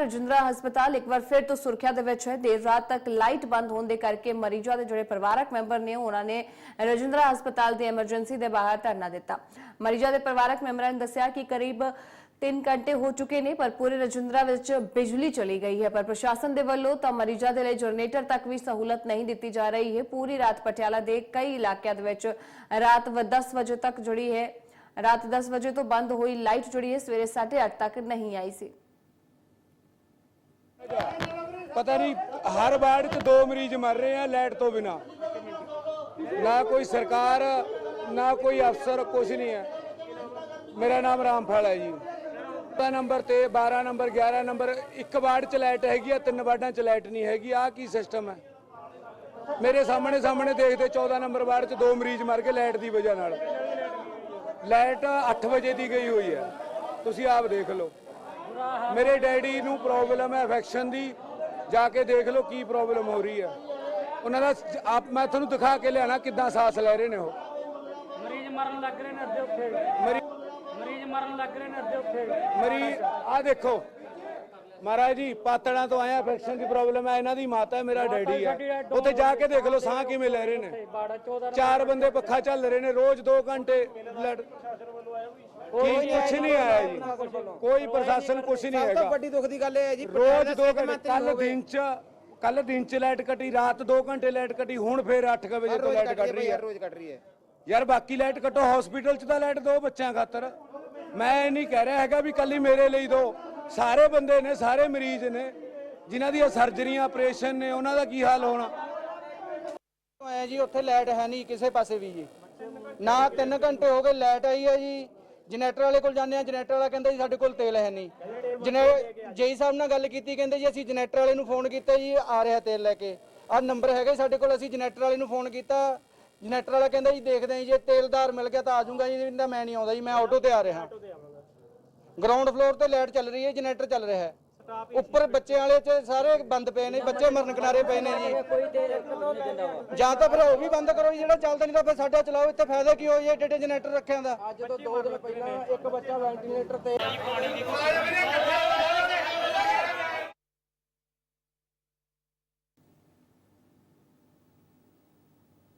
ਰਜਿੰਦਰਾ ਹਸਪਤਾਲ ਇੱਕ ਵਾਰ ਫਿਰ ਤੋਂ ਸੁਰੱਖਿਆ ਦੇ ਵਿੱਚ ਹੈ ਦੇਰ ਰਾਤ ਤੱਕ ਲਾਈਟ ਬੰਦ ਹੋਣ ਦੇ ਕਰਕੇ ਮਰੀਜ਼ਾਂ ਦੇ ਜਿਹੜੇ ਪਰਿਵਾਰਕ ਮੈਂਬਰ ਨੇ ਉਹਨਾਂ ਨੇ ਰਜਿੰਦਰਾ ਹਸਪਤਾਲ ਦੀ ਐਮਰਜੈਂਸੀ ਦੇ ਬਾਹਰ ਧਰਨਾ ਦਿੱਤਾ ਮਰੀਜ਼ਾਂ ਦੇ ਪਰਿਵਾਰਕ ਮੈਂਬਰਾਂ ਨੇ ਦੱਸਿਆ ਕਿ ਕਰੀਬ 3 ਘੰਟੇ ਹੋ ਚੁੱਕੇ ਨੇ ਪਰ ਪੂਰੇ ਰਜਿੰਦਰਾ ਵਿੱਚ ਬਿਜਲੀ ਚਲੀ ਗਈ ਹੈ ਪਰ ਪ੍ਰਸ਼ਾਸਨ ਦੇ ਵੱਲੋਂ ਤਾਂ ਮਰੀਜ਼ਾਂ ਦੇ ਲਈ ਜਨਰੇਟਰ ਤੱਕ ਵੀ ਸਹੂਲਤ ਨਹੀਂ ਦਿੱਤੀ ਜਾ ਰਹੀ ਹੈ ਪੂਰੀ ਰਾਤ ਪਟਿਆਲਾ ਦੇ ਕਈ ਇਲਾਕਿਆਂ ਦੇ ਵਿੱਚ ਰਾਤ 10 ਵਜੇ ਤੱਕ ਜਿਹੜੀ ਹੈ ਰਾਤ 10 ਵਜੇ ਤੋਂ ਬੰਦ ਹੋਈ ਲਾਈਟ ਜਿਹੜੀ ਹੈ ਸਵੇਰੇ 8:30 ਤੱਕ ਨਹੀਂ ਆਈ ਸੀ ਪਤਾ ਨਹੀਂ, ਹਰ ਵਾਰਡ 'ਚ ਦੋ ਮਰੀਜ਼ ਮਰ ਰਹੇ ਆ ਲਾਈਟ ਤੋਂ ਬਿਨਾ। ਨਾ ਕੋਈ ਸਰਕਾਰ, ਨਾ ਕੋਈ ਅਫਸਰ ਕੁਝ ਨਹੀਂ ਹੈ। ਮੇਰਾ ਨਾਮ ਰਾਮਫਲ ਹੈ ਜੀ। 12 ਨੰਬਰ ਤੇ 12 ਨੰਬਰ 11 ਨੰਬਰ, ਇੱਕ ਵਾਰਡ 'ਚ ਲਾਈਟ ਹੈਗੀ ਆ, ਤਿੰਨ ਵਾਰਡਾਂ 'ਚ ਲਾਈਟ ਨਹੀਂ ਹੈਗੀ। ਆ ਕੀ ਸਿਸਟਮ ਹੈ? ਮੇਰੇ ਸਾਹਮਣੇ ਸਾਹਮਣੇ ਦੇਖਦੇ 14 ਨੰਬਰ ਵਾਰਡ 'ਚ ਦੋ ਮਰੀਜ਼ ਮਰ ਗਏ ਲਾਈਟ ਦੀ ਵਜ੍ਹਾ ਨਾਲ। ਲਾਈਟ 8 ਵਜੇ ਦੀ ਗਈ ਹੋਈ ਹੈ। ਤੁਸੀਂ ਆਪ ਦੇਖ ਲਓ। ਮੇਰੇ ਡੈਡੀ ਨੂੰ ਪ੍ਰੋਬਲਮ ਹੈ ਇਨਫੈਕਸ਼ਨ ਦੀ। ਜਾ ਕੇ ਦੇਖ ਲਓ ਕੀ ਪ੍ਰੋਬਲਮ ਹੋ ਰਹੀ ਹੈ। ਉਹਨਾਂ ਦਾ ਆਪ ਮੈਂ ਤੁਹਾਨੂੰ ਦਿਖਾ ਕੇ ਲਿਆਣਾ ਕਿੱਦਾਂ ਸਾਹ ਲੈ ਰਹੇ ਨੇ ਉਹ। ਮਰੀਜ਼ ਮਰਨ ਲੱਗ ਰਹੇ ਨੇ ਅੱਧੇ ਉੱਥੇ। ਮਰੀ ਮਰੀਜ਼ ਮਰਨ ਲੱਗ ਰਹੇ ਨੇ ਅੱਧੇ ਉੱਥੇ। ਮਰੀ ਆ ਦੇਖੋ। ਮਹਾਰਾਜ ਜੀ ਪਾਤੜਾਂ ਤੋਂ ਆਇਆ ਇਨਫੈਕਸ਼ਨ ਦੀ ਪ੍ਰੋਬਲਮ ਹੈ ਇਹਨਾਂ ਦੀ ਮਾਤਾ ਹੈ ਮੇਰਾ ਡੈਡੀ ਹੈ। ਉੱਥੇ ਜਾ ਕੇ ਦੇਖ ਲਓ ਸਾਹ ਕਿਵੇਂ ਲੈ ਰਹੇ ਨੇ। ਬਾੜਾ 14 ਚਾਰ ਬੰਦੇ ਪੱਖਾ ਚੱਲ ਰਹੇ ਨੇ ਰੋਜ਼ 2 ਘੰਟੇ ਬਲੱਡ ਕੋਈ ਕੁਛ ਨਹੀਂ ਆਇਆ ਜੀ। ਕੋਈ ਪ੍ਰਸ਼ਾਸਨ ਕੁਛ ਨਹੀਂ ਸਭ ਹੈਗਾ। ਤੋਂ ਵੱਡੀ ਦੁੱਖ ਦੀ ਗੱਲ ਇਹ ਹੈ ਜੀ ਰੋਜ਼ ਦੋ ਘੰਟੇ ਕੱਲ ਦਿਨ ਚ ਕੱਲ ਦਿਨ ਚ ਲਾਈਟ ਕੱਟੀ ਰਾਤ 2 ਘੰਟੇ ਲਾਈਟ ਕੱਟੀ ਹੁਣ ਫੇਰ 8 ਵਜੇ ਤੋਂ ਲਾਈਟ ਕੱਟ ਰਹੀ ਹੈ ਰੋਜ਼ ਕੱਟ ਰਹੀ ਹੈ। ਯਾਰ ਬਾਕੀ ਲਾਈਟ ਕੱਟੋ ਹਸਪੀਟਲ ਚ ਤਾਂ ਲਾਈਟ ਦੋ ਬੱਚਿਆਂ ਖਾਤਰ। ਮੈਂ ਇਹ ਨਹੀਂ ਕਹਿ ਰਿਹਾ ਹੈਗਾ ਵੀ ਕੱਲੀ ਮੇਰੇ ਲਈ ਦੋ। ਸਾਰੇ ਬੰਦੇ ਨੇ ਸਾਰੇ ਮਰੀਜ਼ ਨੇ ਜਿਨ੍ਹਾਂ ਦੀਆਂ ਸਰਜਰੀਆਂ ਆਪਰੇਸ਼ਨ ਨੇ ਉਹਨਾਂ ਦਾ ਕੀ ਹਾਲ ਹੋਣਾ? ਆਇਆ ਜੀ ਉੱਥੇ ਲਾਈਟ ਹੈ ਨਹੀਂ ਕਿਸੇ ਪਾਸੇ ਵੀ ਜੀ। ਨਾ 3 ਘੰਟੇ ਹੋ ਗਏ ਲਾਈਟ ਆਈ ਹੈ ਜੀ। ਜਨਰੇਟਰ ਵਾਲੇ ਕੋਲ ਜਾਂਦੇ ਆ ਜਨਰੇਟਰ ਵਾਲਾ ਕਹਿੰਦਾ ਜੀ ਸਾਡੇ ਕੋਲ ਤੇਲ ਹੈ ਨਹੀਂ। ਜਨੇ ਜੇਈ ਸਾਹਿਬ ਨਾਲ ਗੱਲ ਕੀਤੀ ਕਹਿੰਦੇ ਜੀ ਅਸੀਂ ਜਨਰੇਟਰ ਵਾਲੇ ਨੂੰ ਫੋਨ ਕੀਤਾ ਜੀ ਆ ਰਿਹਾ ਤੇਲ ਲੈ ਕੇ। ਆਹ ਨੰਬਰ ਹੈਗਾ ਜੀ ਸਾਡੇ ਕੋਲ ਅਸੀਂ ਜਨਰੇਟਰ ਵਾਲੇ ਨੂੰ ਫੋਨ ਕੀਤਾ। ਜਨਰੇਟਰ ਵਾਲਾ ਕਹਿੰਦਾ ਜੀ ਦੇਖਦੇ ਹਾਂ ਜੀ ਤੇਲਦਾਰ ਮਿਲ ਗਿਆ ਤਾਂ ਆ ਜਾਊਂਗਾ ਜੀ ਨਹੀਂ ਤਾਂ ਮੈਂ ਨਹੀਂ ਆਉਂਦਾ ਜੀ ਮੈਂ ਆਟੋ ਤੇ ਆ ਰਿਹਾ। ਗਰਾਊਂਡ ਫਲੋਰ ਤੇ ਲਾਈਟ ਚੱਲ ਰਹੀ ਹੈ ਜਨਰੇਟਰ ਚੱਲ ਰਿਹਾ ਹੈ। ਉੱਪਰ ਬੱਚੇ ਵਾਲੇ ਚ ਸਾਰੇ ਬੰਦ ਪਏ ਨੇ ਬੱਚੇ ਮਰਨ ਕਿਨਾਰੇ ਪਏ ਨੇ ਜੀ। ਜਾਂ ਤਾਂ ਫਿਰ ਉਹ ਵੀ ਬੰਦ ਕਰੋ ਜੀ, ਜਿਹੜਾ ਚੱਲਦਾ ਨਹੀਂ ਤਾਂ ਫਿਰ ਸਾਡਾ ਚਲਾਓ ਇੱਥੇ ਫਾਇਦਾ ਕੀ ਹੋਈ ਹੈ ਏਡੇ ਏਡੇ ਜਨਰੇਟਰ ਰੱਖਿਆ ਦਾ? ਅੱਜ ਤੋਂ 2 ਦਿਨ ਪਹਿਲਾਂ ਇੱਕ ਬੱਚਾ ਵੈਂਟੀਲੇਟਰ ਤੇ